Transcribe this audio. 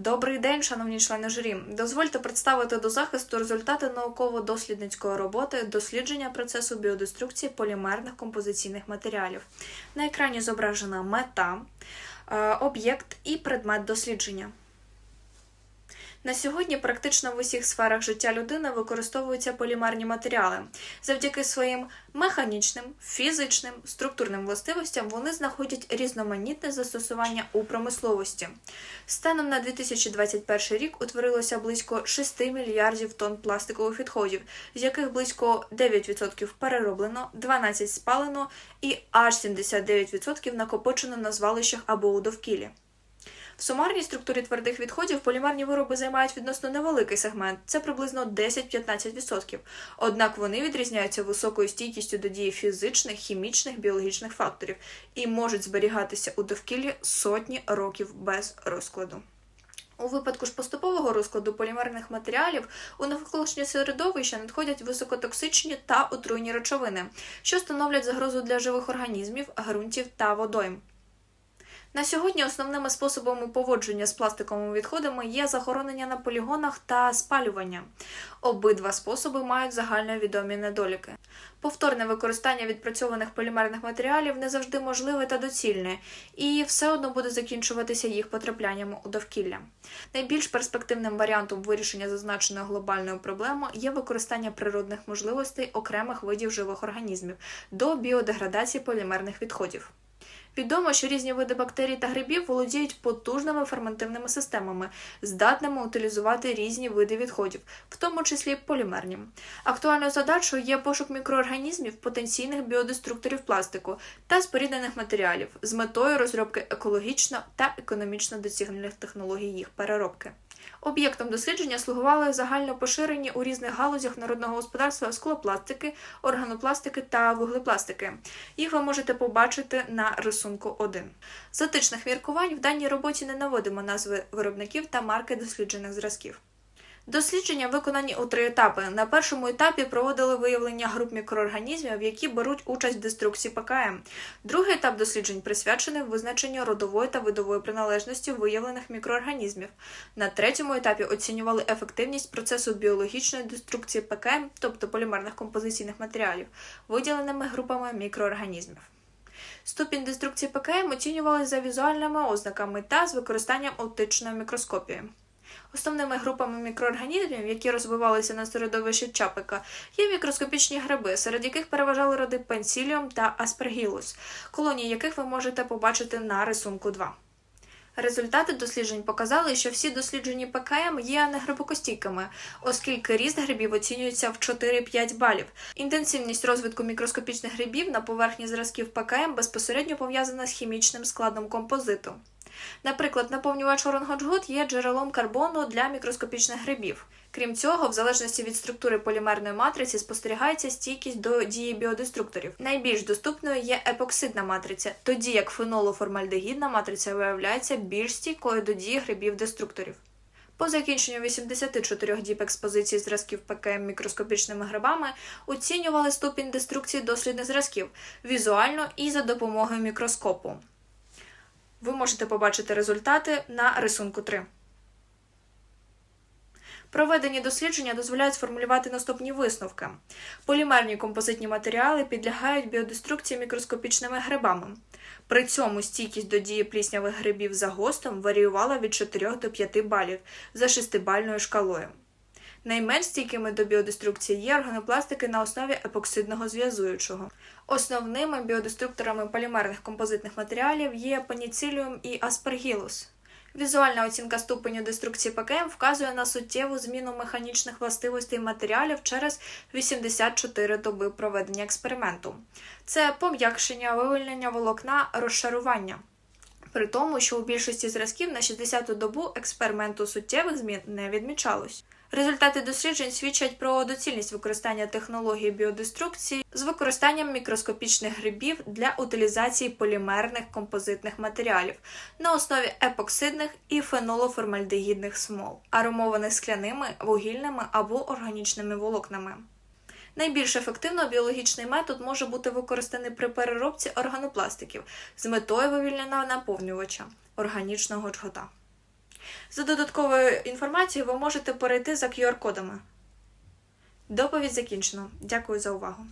Добрий день, шановні члени журі. Дозвольте представити до захисту результати науково-дослідницької роботи дослідження процесу біодеструкції полімерних композиційних матеріалів. На екрані зображена мета, е, об'єкт і предмет дослідження. На сьогодні практично в усіх сферах життя людини використовуються полімерні матеріали. Завдяки своїм механічним, фізичним, структурним властивостям вони знаходять різноманітне застосування у промисловості. Станом на 2021 рік утворилося близько 6 мільярдів тонн пластикових відходів, з яких близько 9% перероблено, 12% спалено і аж 79% накопичено на звалищах або у довкіллі. В сумарній структурі твердих відходів полімерні вироби займають відносно невеликий сегмент, це приблизно 10-15%. Однак вони відрізняються високою стійкістю до дії фізичних, хімічних, біологічних факторів і можуть зберігатися у довкіллі сотні років без розкладу. У випадку ж поступового розкладу полімерних матеріалів у навколишнє середовище надходять високотоксичні та отруйні речовини, що становлять загрозу для живих організмів, ґрунтів та водойм. На сьогодні основними способами поводження з пластиковими відходами є захоронення на полігонах та спалювання. Обидва способи мають загальновідомі недоліки. Повторне використання відпрацьованих полімерних матеріалів не завжди можливе та доцільне, і все одно буде закінчуватися їх потраплянням у довкілля. Найбільш перспективним варіантом вирішення зазначеної глобальної проблеми є використання природних можливостей окремих видів живих організмів до біодеградації полімерних відходів. Відомо, що різні види бактерій та грибів володіють потужними ферментивними системами, здатними утилізувати різні види відходів, в тому числі полімерні. Актуальною задачою є пошук мікроорганізмів, потенційних біодеструкторів пластику та споріднених матеріалів з метою розробки екологічно та економічно доцільних технологій їх переробки. Об'єктом дослідження слугували загально поширені у різних галузях народного господарства склопластики, органопластики та вуглепластики. Їх ви можете побачити на рисунку 1. З етичних міркувань в даній роботі не наводимо назви виробників та марки досліджених зразків. Дослідження виконані у три етапи. На першому етапі проводили виявлення груп мікроорганізмів, які беруть участь в деструкції ПКМ. Другий етап досліджень присвячений визначенню родової та видової приналежності виявлених мікроорганізмів. На третьому етапі оцінювали ефективність процесу біологічної деструкції ПКМ, тобто полімерних композиційних матеріалів, виділеними групами мікроорганізмів. Ступінь деструкції ПКМ оцінювали за візуальними ознаками та з використанням оптичної мікроскопії. Основними групами мікроорганізмів, які розвивалися на середовищі чапика, є мікроскопічні гриби, серед яких переважали роди пенсіліум та аспергілус, колонії яких ви можете побачити на рисунку 2. Результати досліджень показали, що всі досліджені ПКМ є негрибокостійкими, оскільки ріст грибів оцінюється в 4-5 балів. Інтенсивність розвитку мікроскопічних грибів на поверхні зразків ПКМ безпосередньо пов'язана з хімічним складом композиту. Наприклад, наповнювач оронгоджгут є джерелом карбону для мікроскопічних грибів. Крім цього, в залежності від структури полімерної матриці спостерігається стійкість до дії біодеструкторів. Найбільш доступною є епоксидна матриця, тоді як фенолоформальдегідна матриця виявляється більш стійкою до дії грибів-деструкторів. По закінченню 84 діб експозиції зразків ПКМ мікроскопічними грибами оцінювали ступінь деструкції дослідних зразків візуально і за допомогою мікроскопу. Ви можете побачити результати на рисунку 3. Проведені дослідження дозволяють сформулювати наступні висновки. Полімерні композитні матеріали підлягають біодеструкції мікроскопічними грибами. При цьому стійкість до дії пліснявих грибів за гостом варіювала від 4 до 5 балів за шестибальною шкалою. Найменш стійкими до біодеструкції є органопластики на основі епоксидного зв'язуючого. Основними біодеструкторами полімерних композитних матеріалів є пеніциліум і аспергілус. Візуальна оцінка ступеню деструкції ПКМ вказує на суттєву зміну механічних властивостей матеріалів через 84 доби проведення експерименту. Це пом'якшення, вивільнення волокна, розшарування. При тому, що у більшості зразків на 60-ту добу експерименту суттєвих змін не відмічалось. Результати досліджень свідчать про доцільність використання технології біодеструкції з використанням мікроскопічних грибів для утилізації полімерних композитних матеріалів на основі епоксидних і фенолоформальдегідних смол, аромованих скляними, вугільними або органічними волокнами. Найбільш ефективно біологічний метод може бути використаний при переробці органопластиків з метою вивільнення наповнювача органічного джгота. За додатковою інформацією ви можете перейти за QR-кодами. Доповідь закінчено. Дякую за увагу.